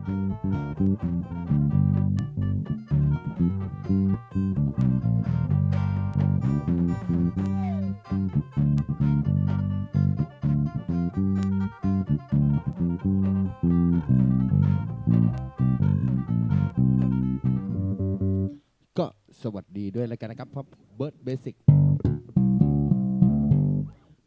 ก็สวัสดีด้วยแล้วกันนะครับเพราะเบิร์ดเบสิก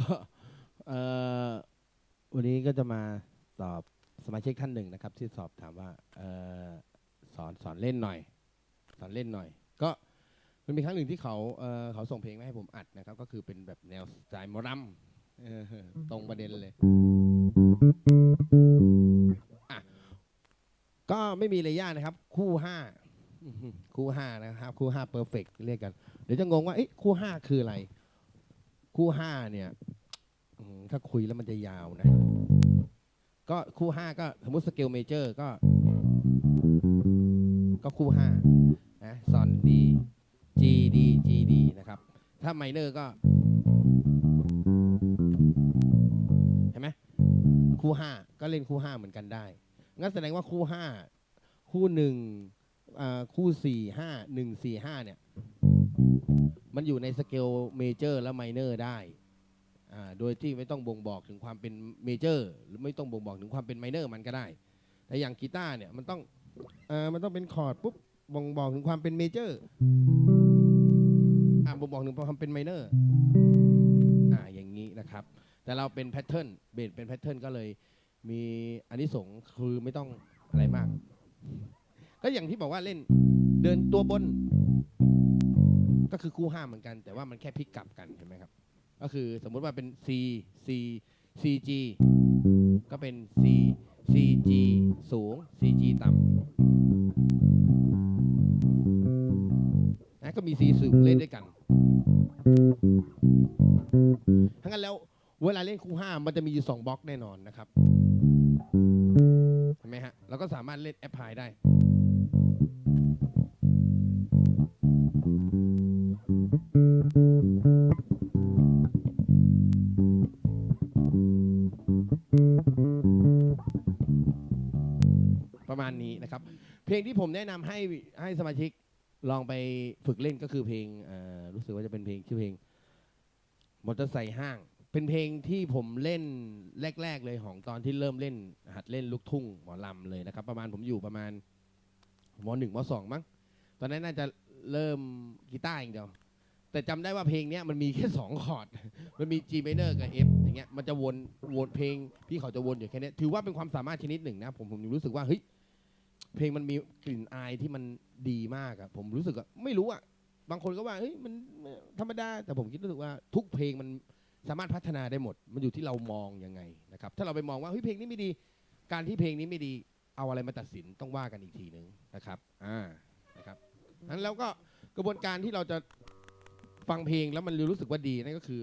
ก็วันนี้ก็จะมาตอบ สมาชิกท่านหนึ่งนะครับ ที่สอบถามว่าเอ่อสอนสอนเล่นหน่อย สอนเล่นหน่อย ก็มันมีครั้งหนึ่งที่เขาเอ่อเขาส่งเพลงมาให้ผมอัดนะครับ ก็คือเป็นแบบแนวสไตล์หมอรัมเออตรงประเด็นเลยอะก็ไม่มีเลยยากนะครับ คู่ห้าอื้อหือคู่ห้านะครับ คู่ห้าเพอร์เฟกเรียกกันเดี๋ยวจะงงว่าเอ๊ะคู่ห้าคืออะไร คู่ห้าเนี่ยอืมถ้าคุยแล้วมันจะยาวนะ ก็คู่ห้าก็สมมติสเกลเมเจอร์ก็ ก็คู่ห้านะซอนดี G D G D นะครับ ถ้าไมเนอร์ก็เห็นไหมคู่ห้าก็เล่นคู่ห้าเหมือนกันได้ งั้นแสดงว่าคู่ห้าคู่หนึ่งอ่าคู่สี่ห้าหนึ่งสี่ห้าเนี่ย มันอยู่ในสเกลเมเจอร์และไมเนอร์ได้ โดยที่ไม่ต้องบ่งบอกถึงความเป็นเมเจอร์หรือไม่ต้องบ่งบอกถึงความเป็นไมเนอร์มันก็ได้ แต่อย่างกีตาร์เนี่ยมันต้องอ่ามันต้องเป็นคอร์ดปุ๊บบ่งบอกถึงความเป็นเมเจอร์อ่าบ่งบอกถึงความเป็นไมเนอร์อ่าอย่างนี้นะครับ แต่เราเป็นแพทเทิร์นเบสเป็นแพทเทิร์นก็เลยมีอันนี้สงคือไม่ต้องอะไรมาก ก็อย่างที่บอกว่าเล่นเดินตัวบน ก็คือคู่ห้าเหมือนกัน แต่ว่ามันแค่พลิกกลับกันเห็นไหมครับ ก็คือสมมุติว่าเป็น C C C G ก็เป็น C C G สูง C G ต่ำนะก็มี C สูงเล่นด้วยกันทั้างนั้นแล้วเวลาเล่นคู่ห้ามันจะมีอยู่สองบล็อกแน่นอนนะครับเห็นไหมฮะเราก็สามารถเล่นแอปพลายได้ นี้นะครับ เพลงที่ผมแนะนำให้ให้สมาชิกลองไปฝึกเล่นก็คือเพลงเอ่อรู้สึกว่าจะเป็นเพลงชื่อเพลงมอเตอร์ไซค์ห้าง เป็นเพลงที่ผมเล่นแรก ๆ เลยของตอนที่เริ่มเล่น หัดเล่นลูกทุ่งหมอลำเลยนะครับ ประมาณผมอยู่ประมาณมหนึ่งมสองมั้งตอนนั้นน่าจะเริ่มกีตาร์อย่างเดียว แต่จำได้ว่าเพลงเนี้ยมันมีแค่สองคอร์ด มันมี G minor กับ F อย่างเงี้ย มันจะวน วนเพลง พี่เขาจะวนอยู่แค่เนี้ยถือว่าเป็นความสามารถชนิดหนึ่งนะ ผมผมรู้สึกว่า เฮ้ย เพลงมันมีกลิ่นอายที่มันดีมากอะผมรู้สึกอะไม่รู้อะบางคนก็ว่าเฮ้ยมันธรรมดา แต่ผมคิดรู้สึกว่าทุกเพลงมันสามารถพัฒนาได้หมด มันอยู่ที่เรามองยังไงนะครับ ถ้าเราไปมองว่าเฮ้ยเพลงนี้ไม่ดี การที่เพลงนี้ไม่ดี เอาอะไรมาตัดสินต้องว่ากันอีกทีหนึ่งนะครับอ่านะครับนั้นแล้วก็กระบวนการที่เราจะฟังเพลงแล้วมันรู้สึกว่าดีนั่นก็คือ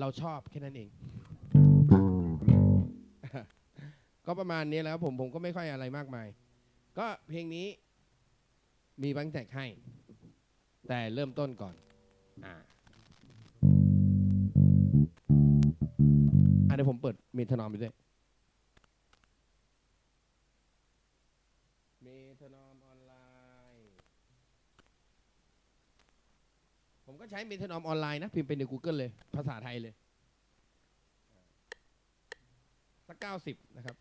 เราชอบแค่นั้นเอง ก็ประมาณนี้แล้วผมผมก็ไม่ค่อยอะไรมากมาย ก็เพลงนี้มีบังแจกให้ แต่เริ่มต้นก่อน อ่าเดี๋ยวผมเปิดเมทานอมไปด้วยเมทานอมออนไลน์ ผมก็ใช้เมทานอมออนไลน์นะ พิมพ์เป็นใน Google เลย ภาษาไทยเลย สักเก้าสิบนะครับ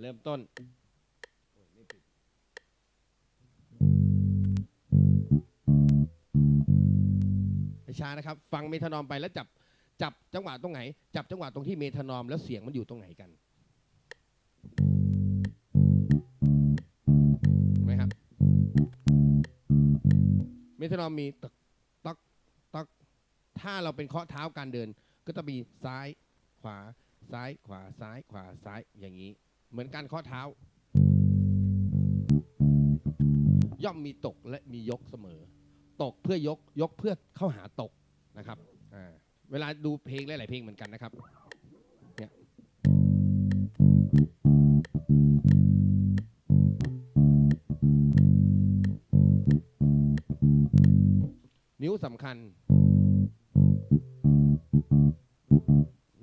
เริ่มต้นไม่ช้านะครับ ฟังเมทานอมไปแล้วจับจับจังหวะตรงไหน จับจังหวะตรงที่เมทานอมแล้วเสียงมันอยู่ตรงไหนกันเห็นไหมครับ เมทานอมมีตักตักตัก ถ้าเราเป็นเคาะเท้าการเดิน ก็จะมีซ้ายขวาซ้ายขวาซ้ายขวาซ้ายอย่างนี้ เหมือนการเคาะเท้า ย่อมมีตกและมียกเสมอ ตกเพื่อยกยกเพื่อเข้าหาตกนะครับเวลาดูเพลงหลายๆเพลงเหมือนกันนะครับเนี่ยนิ้วสำคัญ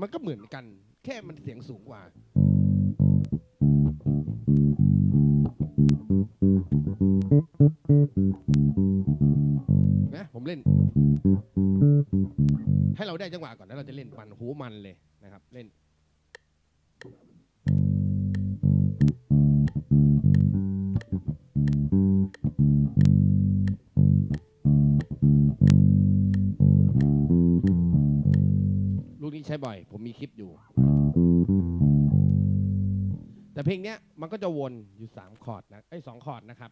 มันก็เหมือนกัน แค่มันเสียงสูงกว่า นะ ผมเล่น ให้เราได้จังหวะก่อนแล้วเราจะเล่นมันหูมันเลยนะครับ เล่น นี้ใช้บ่อย ผมมีคลิปอยู่ แต่เพลงเนี้ยมันก็จะวนอยู่สามคอร์ดนะไอ้สองคอร์ดนะครับ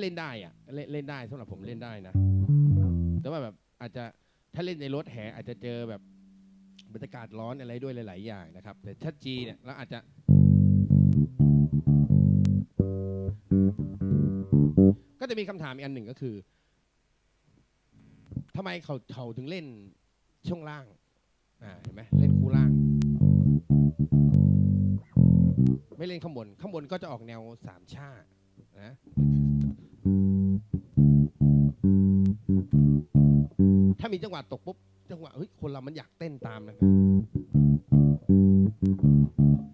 เล่นได้อะเล่นเล่นได้สำหรับผมเล่นได้นะ แต่ว่าแบบอาจจะถ้าเล่นในรถแห่อาจจะเจอแบบบรรยากาศร้อนอะไรด้วยหลาย ๆ อย่างนะครับ แต่ชัดจีเนี่ยเราอาจจะ ก็จะมีคำถามอีกอันหนึ่งก็คือทำไมเขาเขาถึงเล่นช่วงล่างอ่าเห็นไหมเล่นคู่ล่าง ไม่เล่นข้างบน ข้างบนก็จะออกแนวสามชานะ จังหวะตกปุ๊บจังหวะเฮ้ยคนเรามันอยากเต้นตามนะครับ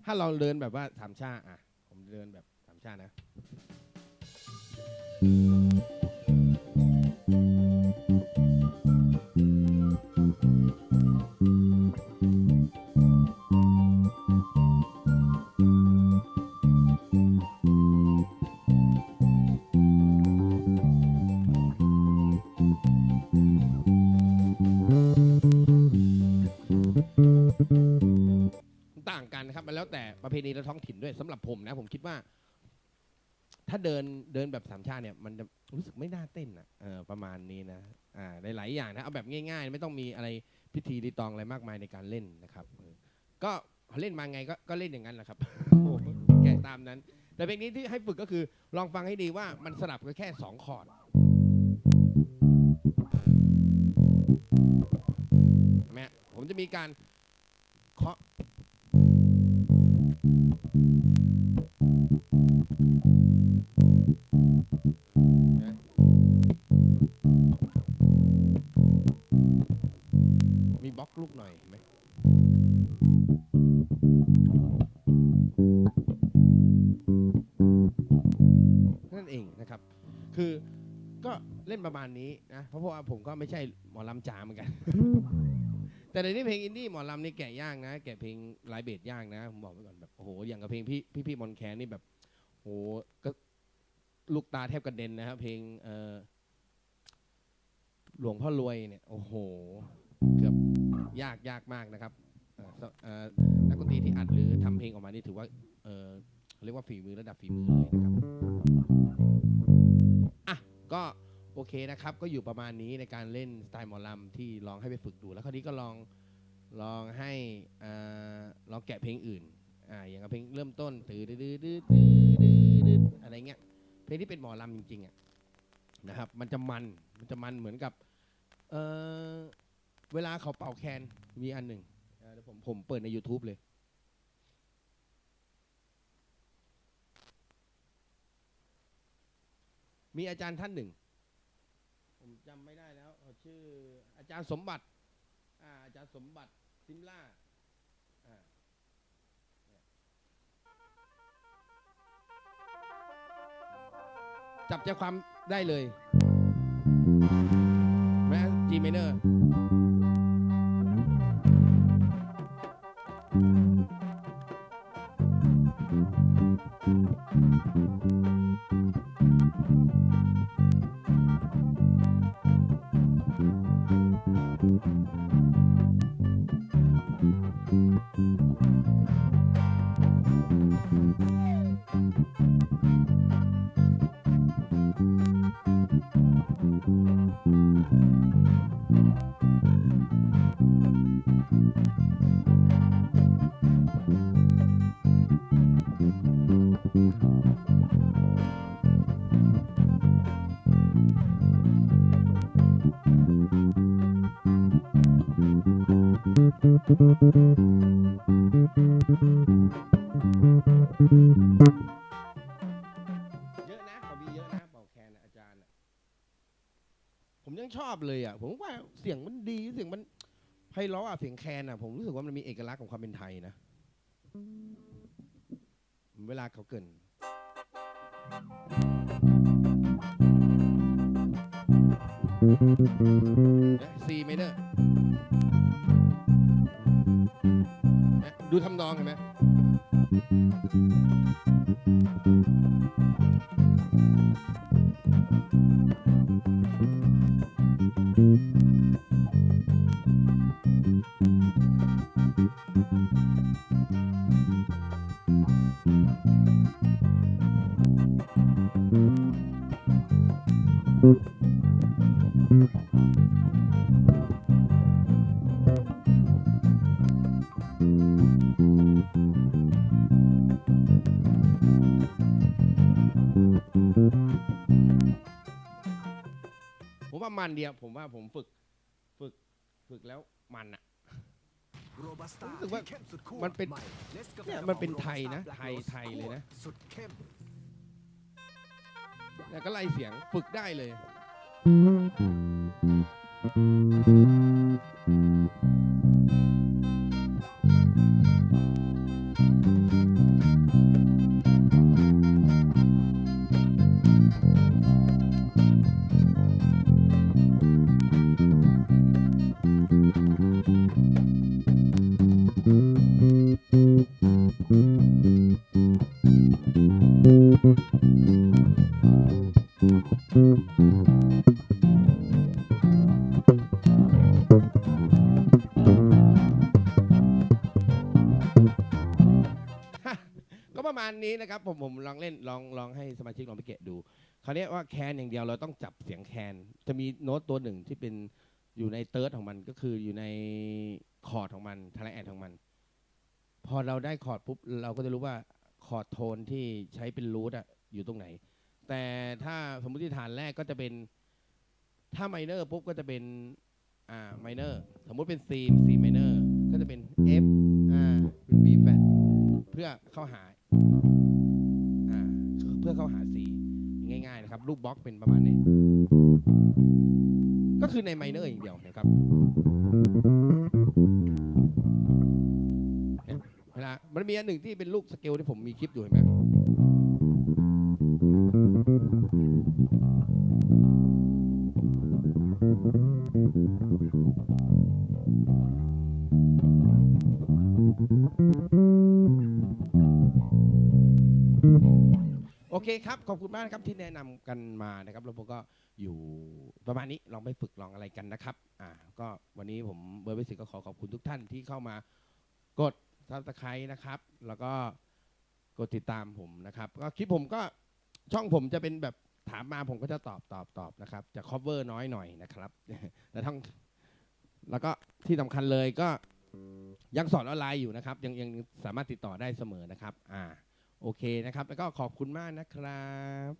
ถ้าเราเดินแบบว่าสามชาอะ ผมเดินแบบสามชานะ เพณีและท้องถิ่นด้วยสำหรับผมนะ ผมคิดว่า ถ้าเดินเดินแบบสามชาติเนี่ย มันจะรู้สึกไม่น่าเต้นอะเออประมาณนี้นะอ่าหลายๆอย่างนะเอาแบบง่าย ๆ ไม่ต้องมีอะไรพิธีรีตองอะไรมากมายในการเล่นนะครับก็เล่นมาไงก็ก็เล่นอย่างนั้นแหละครับแกะตามนั้น แต่เพลงนี้ที่ให้ฝึกก็คือ ลองฟังให้ดีว่ามันสลับกันแค่สองคอร์ดเห็นไหมฮะผมจะมีการเคาะ ลูกหน่อยเห็นไหมนั่นเองนะครับ คือก็เล่นประมาณนี้นะ เพราะว่าผมก็ไม่ใช่หมอลำจ๋าเหมือนกัน แต่ในนี้เพลงอินดี้หมอลำนี่แกะย่างนะ แกะเพลงลายเบสย่างนะ ผมบอกไว้ก่อนแบบโอ้โห อย่างกับเพลงพี่พี่พี่มอนแคนนี่แบบโอ้โหก็ลูกตาแทบกระเด็นนะครับเพลงเอ่อหลวงพ่อรวยเนี่ย โอ้โห ยากยากมากนะครับเอ่อสเอ่อนักดนตรีที่อัดหรือทำเพลงออกมานี่ถือว่าเออเรียกว่าฝีมือระดับฝีมือเลยนะครับอะก็โอเคนะครับ ก็อยู่ประมาณนี้ในการเล่นสไตล์หมอลำที่ลองให้ไปฝึกดูแล้วคราวนี้ก็ลองลองให้เอ่อลองแกะเพลงอื่นอ่าอย่างกับเพลงเริ่มต้นตื้อดื้อดื้อดื้อดื้อดื้ออะไรเงี้ยเพลงที่เป็นหมอลำจริงๆอะนะครับ มันจะมันมันจะมันเหมือนกับ เออ เวลาเขาเป่าแคนมีอันหนึ่งเดี๋ยวผมผมเปิดใน YouTube เลย มีอาจารย์ท่านหนึ่ง ผมจำไม่ได้แล้วชื่ออาจารย์สมบัติอาจารย์สมบัติซิมล่าจับใจความได้เลยแม้มเนอร์ ผมยังชอบเลยอะ ผมว่าเสียงมันดีเสียงมันไพเราะอะเสียงแคนอะ ผมรู้สึกว่ามันมีเอกลักษณ์ของความเป็นไทยนะ เวลาเขาเกินซีไมเนอะดูทำนองเห็นไหม ผมว่ามันเดียวผมว่าผมฝึกฝึกฝึกแล้วมันอะโรบัสต้ารู้สึกว่าเข้มสุดขั้วมันเป็นใหเลสกาแฟเนี่ยมันเป็นกระป๋องไทยนะ Robusta ไทย Black Rose ไทยเลยนะขั้วสุดเข้มแล้วก็ไล่เสียงฝึกได้เลย ประมาณนี้นะครับผมผมลองเล่นลองลองให้สมาชิกลองไปเกะดูคราวนี้ว่าแคนอย่างเดียวเราต้องจับเสียงแคน จะมีโน้ตตัวหนึ่งที่เป็นอยู่ในเติร์ดของมันก็คืออยู่ในคอร์ดของมันทาร์แอดของมัน พอเราได้คอร์ดปุ๊บเราก็จะรู้ว่าคอร์ดโทนที่ใช้เป็นรูทอะอยู่ตรงไหน แต่ถ้าสมมติฐานแรกก็จะเป็นถ้าไมเนอร์ปุ๊บก็จะเป็นอ่าไมเนอร์สมมุติเป็น C C minor ก็จะเป็น F อ่าเป็น B flat เพื่อเข้าหา อ่าเพื่อเข้าหา C ง่ายๆนะครับ รูปบล็อกเป็นประมาณนี้ ก็คือในไมเนอร์อย่างเดียวนะครับเนี่ยเวลามันมีอันหนึ่งที่เป็นลูกสเกลที่ผมมีคลิปอยู่เห็นไหม เคครับ ขอบคุณมากนะครับที่แนะนำกันมานะครับแล้วผมก็อยู่ประมาณนี้ลองไปฝึกลองอะไรกันนะครับอ่าก็วันนี้ผมเบอร์เบสิกก็ขอขอบคุณทุกท่านที่เข้ามากดซับสไครต์นะครับ แล้วก็กดติดตามผมนะครับ ก็คลิปผมก็ช่องผมจะเป็นแบบถามมาผมก็จะตอบตอบตอบนะครับ จะ cover น้อยหน่อยนะครับแต่ทั้งแล้วก็ที่สำคัญเลยก็ยังสอนออนไลน์อยู่นะครับ ยังยังสามารถติดต่อได้เสมอนะครับ อ่า โอเคนะครับ แล้วก็ขอบคุณมากนะครับ